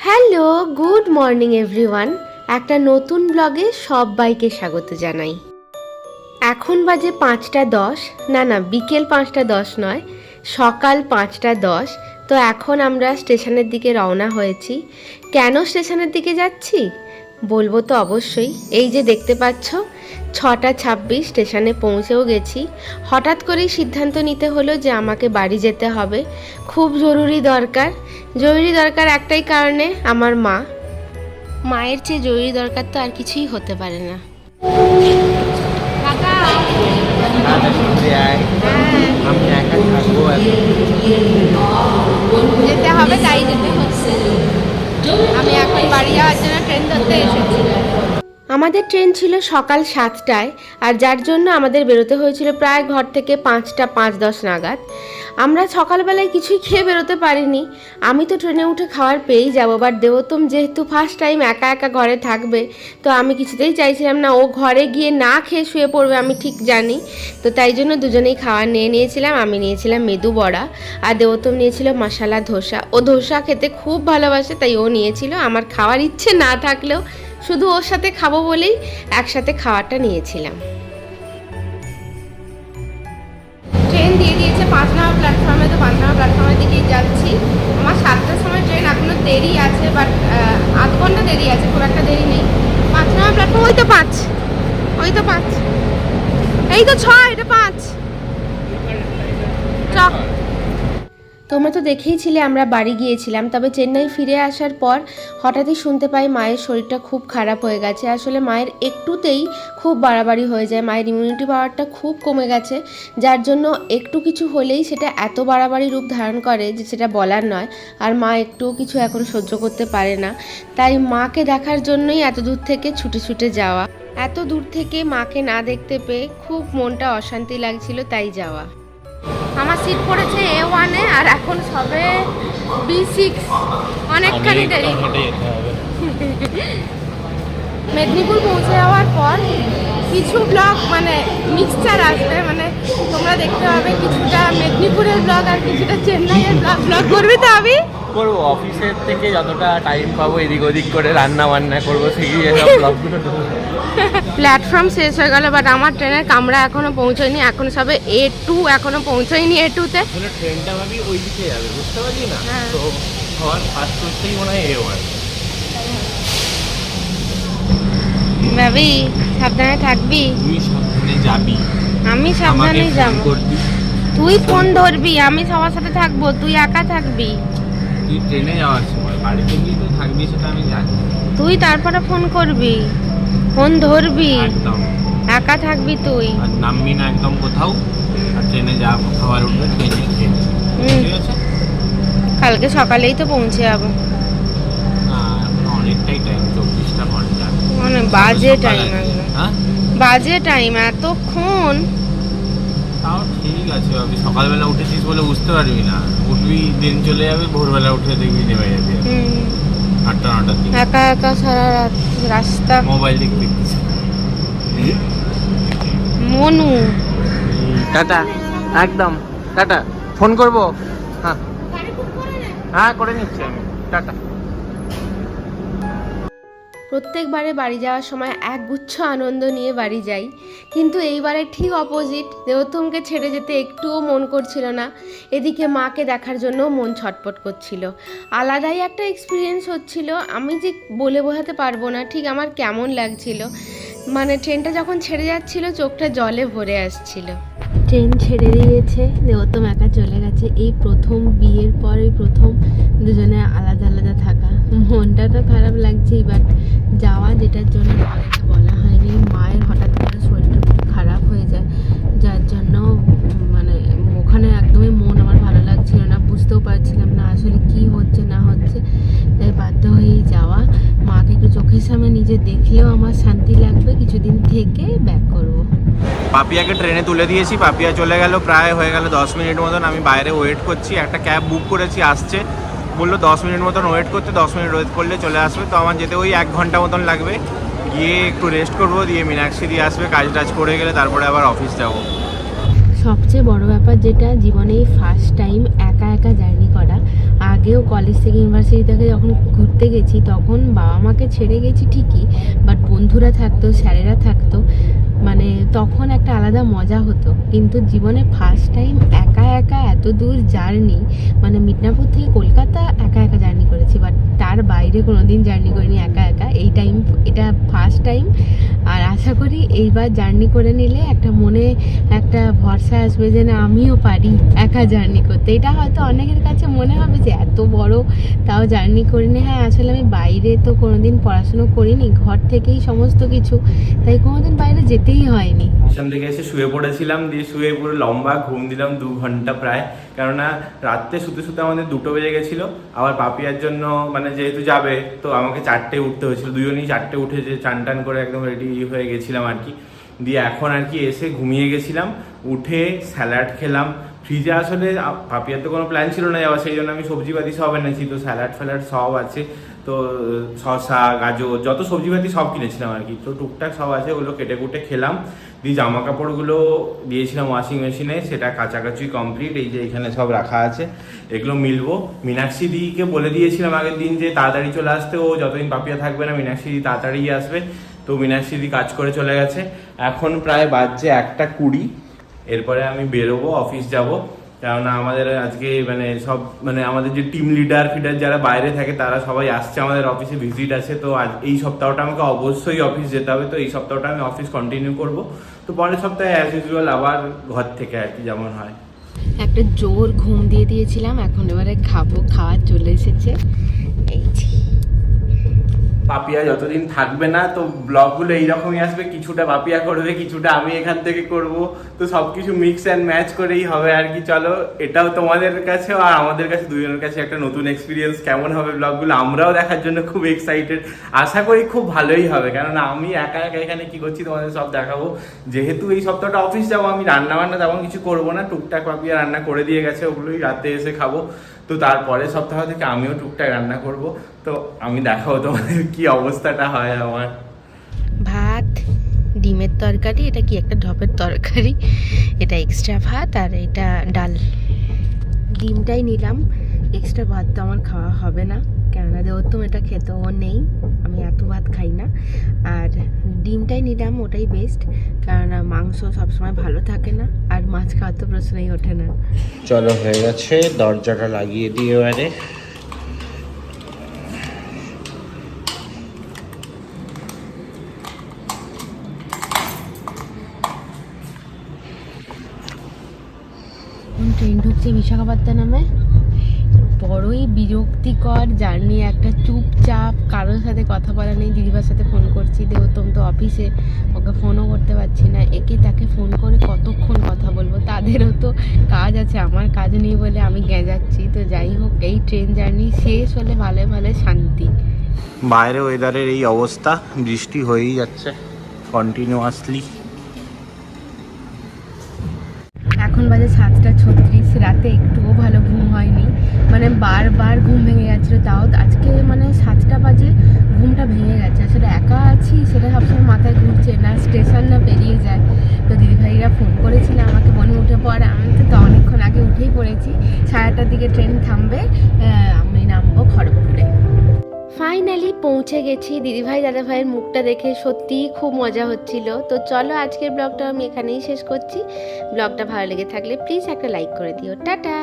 Hello, good morning everyone. একটা নতুন ব্লগে সবাইকে স্বাগত জানাই। এখন বাজে পাঁচটা দশ। না না, বিকেল পাঁচটা দশ নয়, সকাল পাঁচটা দশ। তো এখন আমরা স্টেশনের দিকে রওনা হয়েছি। কেন স্টেশনের দিকে যাচ্ছি? বলব তো অবশ্যই। এই যে দেখতে পাচ্ছ ছটা ছাব্বিশ স্টেশনে পৌঁছেও গেছি। হঠাৎ করেই সিদ্ধান্ত নিতে হলো যে আমাকে বাড়ি যেতে হবে। খুব জরুরি দরকার। জরুরি দরকার একটাই কারণে আমার মা। মায়ের চেয়ে জরুরি দরকার তো আর কিছুই হতে পারে না। যেতে হবে তাই যেতে হচ্ছে। আমি এখন বাড়ি যাওয়ার জন্য ট্রেন ধরতে এসেছি। আমাদের ট্রেন ছিল সকাল সাতটায়, আর যার জন্য আমাদের বেরোতে হয়েছিল প্রায় ঘর থেকে পাঁচটা পাঁচ দশ নাগাদ। আমরা সকালবেলায় কিছুই খেয়ে বেরোতে পারিনি। আমি তো ট্রেনে উঠে খাওয়ার পেয়েই যাব বাট দেবোত্তম যেহেতু ফার্স্ট টাইম একা একা ঘরে থাকবে, তো আমি কিছুতেই চাইছিলাম না, ও ঘরে গিয়ে না খেয়ে শুয়ে পড়বে, আমি ঠিক জানি। তো তাই জন্য দুজনেই খাওয়ার নিয়ে নিয়েছিলাম, আমি নিয়েছিলাম মেদু বড়া, আর দেবোত্তম নিয়েছিল মশালা ধোসা। ও ধোসা খেতে খুব ভালোবাসে, তাই ও নিয়েছিল। আমার খাওয়ার ইচ্ছে না থাকলেও শুধু ওর সাথে খাব বলেই একসাথে খাওয়াটা নিয়েছিলাম। ট্রেন দিয়ে দিয়েছে পাঁচ নম্বর প্ল্যাটফর্মে তো পাঁচ নম্বর প্ল্যাটফর্মের দিকেই যাচ্ছি। আমার সাতটার সময় ট্রেন এখনও দেরি আছে বাট আধ ঘণ্টা দেরি আছে, খুব একটা দেরি নেই। পাঁচ নম্বর প্ল্যাটফর্ম ওই তো পাঁচ। ওই তো পাঁচ। এই তো ছয়, এটা পাঁচ। চ। তোমরা তো দেখেইছিলে আমরা বাড়ি গিয়েছিলাম, তবে চেন্নাই ফিরে আসার পর হঠাৎই শুনতে পাই মায়ের শরীরটা খুব খারাপ হয়ে গেছে। আসলে মায়ের একটুতেই খুব বাড়াবাড়ি হয়ে যায়, মায়ের ইমিউনিটি পাওয়ারটা খুব কমে গেছে, যার জন্য একটু কিছু হলেই সেটা এত বাড়াবাড়ি রূপ ধারণ করে যে সেটা বলার নয়, আর মা একটুও কিছু এখন সহ্য করতে পারে না। তাই মাকে দেখার জন্যই এত দূর থেকে ছুটে ছুটে যাওয়া। এত দূর থেকে মাকে না দেখতে পেয়ে খুব মনটা অশান্তি লাগছিল, তাই যাওয়া। আমার সিট পড়েছে এ ওয়ানে আর এখন সবে বি সিক্স অনেকখানি দেরি। মেদিনীপুর পৌঁছে যাওয়ার পর কিছু ব্লগ মানে মিক্সচার আসবে মানে তোমরা দেখতে পাবে কিছুটা মেদিনীপুরের ব্লগ আর কিছুটা চেন্নাইয়ের ব্লগ ব্লগ করবি তো আমি করব অফিসের থেকে যতটা টাইম পাবো এদিক ওদিক করে রান্না বান্না করব সেই ব্লগগুলো। প্ল্যাটফর্ম শেষ হয়ে গেল বাট আমার ট্রেনের কামরা এখনও পৌঁছয়নি। এখন সবে এ টু এখনও পৌঁছয়নি এ টুতে আসলে ট্রেনটা ভাবি ওই দিকে যাবে বুঝতে পারলি না। তো করতেই মনে হয় এ ওয়ান ভাবি সাবধানে থাকবি? তুই সাবধানে যাবি। আমি সাবধানে যাব। তুই ফোন ধরবি আমি সবার সাথে থাকব তুই একা থাকবি? তুই ট্রেনে যাওয়ার সময় বাড়িতে গিয়ে তো থাকবি সেটা আমি জানি। তুই তারপরে ফোন করবি। ফোন ধরবি? একদম। একা থাকবি তুই? আর নামবি না একদম কোথাও আর ট্রেনে যা খাবার উঠবে ট্রেনে খেয়ে। ঠিক আছে? কালকে সকালেই তো পৌঁছে যাব। অনেকটাই টাইম চব্বিশটা ঘণ্টা। মানে বাজে টাইম। হ্যাঁ? বাজে টাইম এতক্ষণ? তাও ঠিক আছে ভাবি সকালবেলা উঠেছিস বলে বুঝতে পারবি না। উঠবি দিন চলে যাবে ভোরবেলা উঠে দেখবি নেমে যাবে। আটটা নটার দিকে একা একা সারা রাত রাস্তা। মোবাইল দেখতে মনু। টাটা একদম টাটা ফোন করব। হ্যাঁ। হ্যাঁ করে নিচ্ছি আমি। টাটা। প্রত্যেকবারে বাড়ি যাওয়ার সময় এক গুচ্ছ আনন্দ নিয়ে বাড়ি যাই। কিন্তু এইবারে ঠিক অপোজিট দেবোত্তমকে ছেড়ে যেতে একটুও মন করছিল না। এদিকে মাকে দেখার জন্য মন ছটপট করছিল। আলাদাই একটা এক্সপিরিয়েন্স হচ্ছিল। আমি যে বলে বোঝাতে পারব না, ঠিক আমার কেমন লাগছিল। মানে ট্রেনটা যখন ছেড়ে যাচ্ছিল, চোখটা জলে ভরে আসছিল। ট্রেন ছেড়ে দিয়েছে, দেবোত্তম একা চলে গেছে। এই প্রথম বিয়ের পর, এই প্রথম দুজনে আলাদা আলাদা থাকা। মনটা তো খারাপ লাগছেই বাট যাওয়া যেটার জন্য মাকে বলা হয়নি, মায়ের হঠাৎ করে শরীরটা খারাপ হয়ে যায়, যার জন্য মানে ওখানে একদমই মন আমার ভালো লাগছিল না, বুঝতেও পারছিলাম না আসলে কি হচ্ছে, না হচ্ছে। তাই বাধ্য হয়েই যাওয়া। মাকে একটু চোখের সামনে নিজে দেখলেও আমার শান্তি লাগবে, কিছুদিন থেকে ব্যাক করব। পাপিয়াকে ট্রেনে তুলে দিয়েছি, পাপিয়া চলে গেল, প্রায় হয়ে গেল দশ মিনিট মতন, আমি বাইরে ওয়েট করছি, একটা ক্যাব বুক করেছি, আসছে। বলল দশ মিনিট মতন ওয়েট করতে, দশ মিনিট ওয়েট করলে চলে আসবে। তো আমার যেতে ওই এক ঘণ্টা মতন লাগবে। গিয়ে একটু রেস্ট করব, দিয়ে মীনাক্ষী দিয়ে আসবে কাজ টাজ করে গেলে তারপরে আবার অফিস যাব। সবচেয়ে বড় ব্যাপার যেটা, জীবনে ফার্স্ট টাইম একা একা জার্নি করা। আগেও কলেজ থেকে ইউনিভার্সিটি থেকে যখন ঘুরতে গেছি, তখন বাবা মাকে ছেড়ে গেছি ঠিকই বাট বন্ধুরা থাকতো, স্যারেরা থাকতো। মানে তখন একটা আলাদা মজা হতো। কিন্তু জীবনে ফার্স্ট টাইম একা একা এত দূর জার্নি মানে মিদনাপুর থেকে কলকাতা একা একা জার্নি করেছি। বাট তার বাইরে কোনো দিন জার্নি করিনি একা একা। এই টাইম এটা ফার্স্ট টাইম আর আশা করি এইবার জার্নি করে নিলে একটা মনে একটা ভরসা আসবে যে না, আমিও পারি একা জার্নি করতে। এটা হয়তো অনেকের কাছে মনে হবে যে এত বড়, তাও জার্নি করিনি। হ্যাঁ আসলে আমি বাইরে তো কোনোদিন পড়াশুনো করিনি, ঘর থেকেই সমস্ত কিছু। তাই কোনোদিন বাইরে যেতেই হয়নি। স্টেশন থেকে এসে শুয়ে পড়েছিলাম, দিয়ে শুয়ে পুরো লম্বা ঘুম দিলাম দু ঘণ্টা প্রায়। কেননা রাত্রে শুতে শুতে আমাদের দুটো বেজে গেছিল, আবার পাপিয়ার জন্য মানে যেহেতু যাবে, তো আমাকে চারটে উঠতে হয়েছিল। দুজনেই চারটে উঠে যে চান টান করে একদম রেডি হয়ে গেছিলাম আর কি। দিয়ে এখন আর কি এসে ঘুমিয়ে গেছিলাম, উঠে স্যালাড খেলাম ফ্রিজে আসলে পাপিয়ার তো কোনো প্ল্যান ছিল না যাওয়া সেই জন্য আমি সবজিপাতি সব এনেছি, তো স্যালাড ফ্যালাড সব আছে, তো শসা, গাজর, যত সবজিপাতি সব কিনেছিলাম আর কি, তো টুকটাক সব আছে, ওগুলো কেটে কুটে খেলাম, দিয়ে জামা কাপড়গুলো দিয়েছিলাম ওয়াশিং মেশিনে সেটা কাছাকাছি কমপ্লিট এই যে এখানে সব রাখা আছে, এগুলো মিলবো। মীনাক্ষী দিকে বলে দিয়েছিলাম আগের দিন যে তাড়াতাড়ি চলে আসতে, ও যতদিন পাপিয়া থাকবে না, মীনাক্ষী দি তাড়াতাড়ি আসবে, তো মীনাক্ষী দি কাজ করে চলে গেছে, এখন প্রায় বাজছে একটা কুড়ি এরপরে আমি বেরোবো অফিস যাব। কেননা আমাদের আজকে মানে সব মানে আমাদের যে টিম লিডার ফিডার যারা বাইরে থাকে, তারা সবাই আসছে আমাদের অফিসে ভিজিট আছে। তো আজ এই সপ্তাহটা আমাকে অবশ্যই অফিস যেতে হবে। তো এই সপ্তাহটা আমি অফিস কন্টিনিউ করব। তো পরের সপ্তাহে অ্যাজ ইউজুয়াল আবার ঘর থেকে আর কি যেমন হয়। একটা জোর ঘুম দিয়ে দিয়েছিলাম, এখন এবারে খাব, খাওয়া চলে এসেছে। এই। পাপিয়া যতদিন থাকবে না, তো ব্লগগুলো এইরকমই আসবে, কিছুটা পাপিয়া করবে, কিছুটা আমি এখান থেকে করব। তো সবকিছু মিক্স অ্যান্ড ম্যাচ করেই হবে আর কি। চলো, এটাও তোমাদের কাছে আর আমাদের কাছে, দুজনের কাছে একটা নতুন এক্সপিরিয়েন্স কেমন হবে ব্লগগুলো? আমরাও দেখার জন্য খুব এক্সাইটেড আশা করি খুব ভালোই হবে। কেননা আমি একা একা এখানে কি করছি, তোমাদের সব দেখাবো। যেহেতু এই সপ্তাহটা অফিস যাব, আমি রান্না বান্না তেমন কিছু করব না। টুকটাক পাপিয়া রান্না করে দিয়ে গেছে, ওগুলোই রাতে এসে খাব। তো তারপরে সপ্তাহ থেকে আমিও টুকটাক রান্না করব। তো আমি দেখাবো তোমাদের কি অবস্থাটা হয় আমার। ভাত, ডিমের তরকারি, এটা কি একটা ঢপের তরকারি? এটা এক্সট্রা ভাত আর এটা ডাল। ডিমটাই নিলাম। এক্সট্রা ভাত তো আমার খাওয়া হবে না। কেননা দেবোত্তম এটা খেতেও নেই আমি এত ভাত খাই না। আর ডিমটাই নিলাম ওটাই বেস্ট কেননা মাংস সবসময় ভালো থাকে না আর মাছ খাওয়ার তো প্রশ্নই ওঠে না। চলো হয়ে গেছে দরজাটা লাগিয়ে দিয়ে এবারে। ট্রেন ঢুকছে বিশাখাপত্তনমে। বড়ই বিরক্তিকর জার্নি একটা চুপচাপ কারোর সাথে কথা বলা নেই দিদিভার সাথে ফোন করছি দেবতম তো অফিসে ওকে ফোনও করতে পারছি না একে তাকে ফোন করে কতক্ষণ কথা বলব? তাদেরও তো কাজ আছে আমার কাজ নেই বলে আমি গেঁজাচ্ছি তো যাই হোক এই ট্রেন জার্নি শেষ হলে ভালো ভালো শান্তি। বাইরে ওয়েদারের এই অবস্থা বৃষ্টি হয়েই যাচ্ছে কন্টিনিউয়াসলি এখন বাজে সাতটা ছত্রিশ। রাতে একটুও ভালো ঘুম হয়নি। মানে বারবার ঘুম ভেঙে যাচ্ছিল তাও আজকে মানে সাতটা বাজে ঘুমটা ভেঙে গেছে। সেটা একা আছি সেটা সবসময় মাথায় ঘুরছে না, স্টেশন না পেরিয়ে যায়। তো দিদিভাইরা ফোন করেছিল আমাকে মনে উঠে পড়ে। আমি তো অনেকক্ষণ আগে উঠেই পড়েছি। সাড়ে আটটার দিকে ট্রেন থামবে আমি নামবো খড়গপুরে। ফাইনালি পৌঁছে গেছি। দিদিভাই, দাদাভাইয়ের মুখটা দেখে সত্যিই খুব মজা হচ্ছিল। তো চলো আজকের ব্লগটা আমি এখানেই শেষ করছি। ব্লগটা ভালো লেগে থাকলে প্লিজ একটা লাইক করে দিও। টাটা!